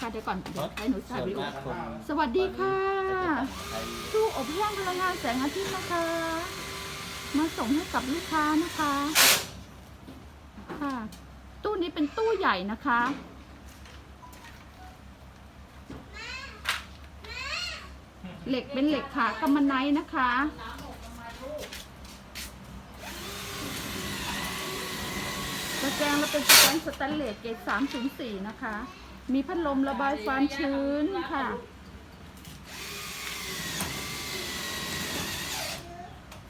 ค่ะเดี๋ยวก่อนเดี๋ยวให้หนูถ่ายส่วนวิดีโอมากคนสวัสดีค่ะใช้ตู้อบแห้งพลังงานแสงอาทิตย์นะคะ มาส่งให้กับลูกค้านะคะ ค่ะ ตู้นี้เป็นตู้ใหญ่นะคะเหล็กเป็นเหล็กขากำมะไนนะคะตะแกรงเราเป็นตะแกรงสแตนเลสเกรด304 นะคะ มีพัดลมระบายความชื้นค่ะ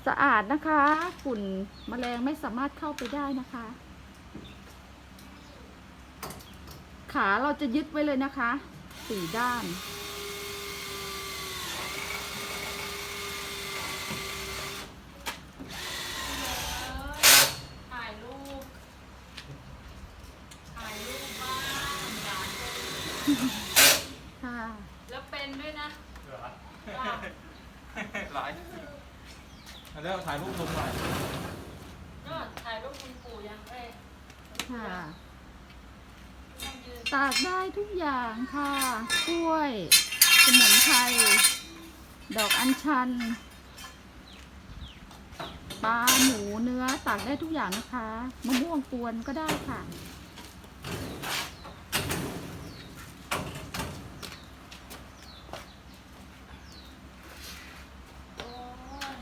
สะอาดนะคะ ฝุ่นแมลงไม่สามารถเข้าไปได้นะคะ ขาเราจะยึดไว้เลยนะคะ สี่ด้าน ถ่ายรูป ถ่ายรูปบ้านหลานก็ดี ค่ะแล้วเป็นด้วยนะหลายแล้วถ่ายรูปลงหน่อยก็ถ่ายรูปคุณปู่ยังเอ้ยค่ะต้องยืนตากได้ทุกอย่างค่ะ กล้วย สมุนไพร ดอกอัญชัน ปลาหมูเนื้อตากได้ทุกอย่างนะคะ มะม่วงกวนก็ได้ค่ะ โอ้ย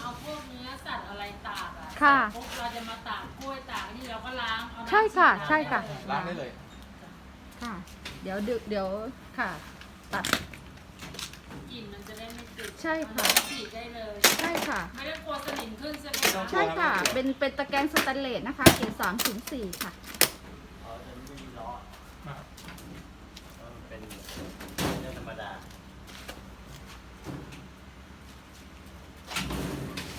เอาพวกเนื้อสัตว์อะไรตากอะ ค่ะพวกเราจะมาตากกล้วยตากนี่เราก็ล้างเอาน้ำใช่ค่ะฉีดน้ำใช่ค่ะได้เลยล้างได้เลย ค่ะ เดี๋ยวดึกเดี๋ยวค่ะ ตัด กลิ่นมันจะได้ไม่ติดใช่ค่ะ มันฉีดได้เลย ใช่ค่ะ ไม่ได้กลัวสนิมขึ้นใช่ไหมไม่ต้อคะงใช่ค่ะ เป็นเป็นตะแกรงสแตนเลสนะคะเกรดสามถึงสี่ค่ะ อ๋อจะไม่มีล้อเพราะมันเป็นเรื่องธรรมดา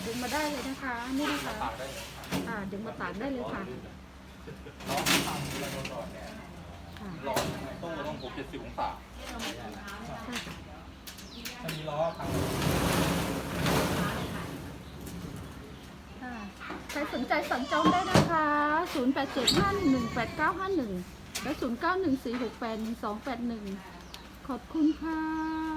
ดึง มาได้เลยนะคะ นี่นะคะตากได้เลยอ่าดึงมาตากได้เลยค่ะร้อนทำเวลาโดนร้อนเนี่ยค่ะร้อนต้องต้องผมเจ็ดสิบองศาถ้ามีล้อทำค่ะใครสนใจสั่งจองได้นะคะ 0 8 7 5 1 1 8 9 5 1 และ 0 9 1 4 6 8 1 2 8 1 ขอบคุณค่ะ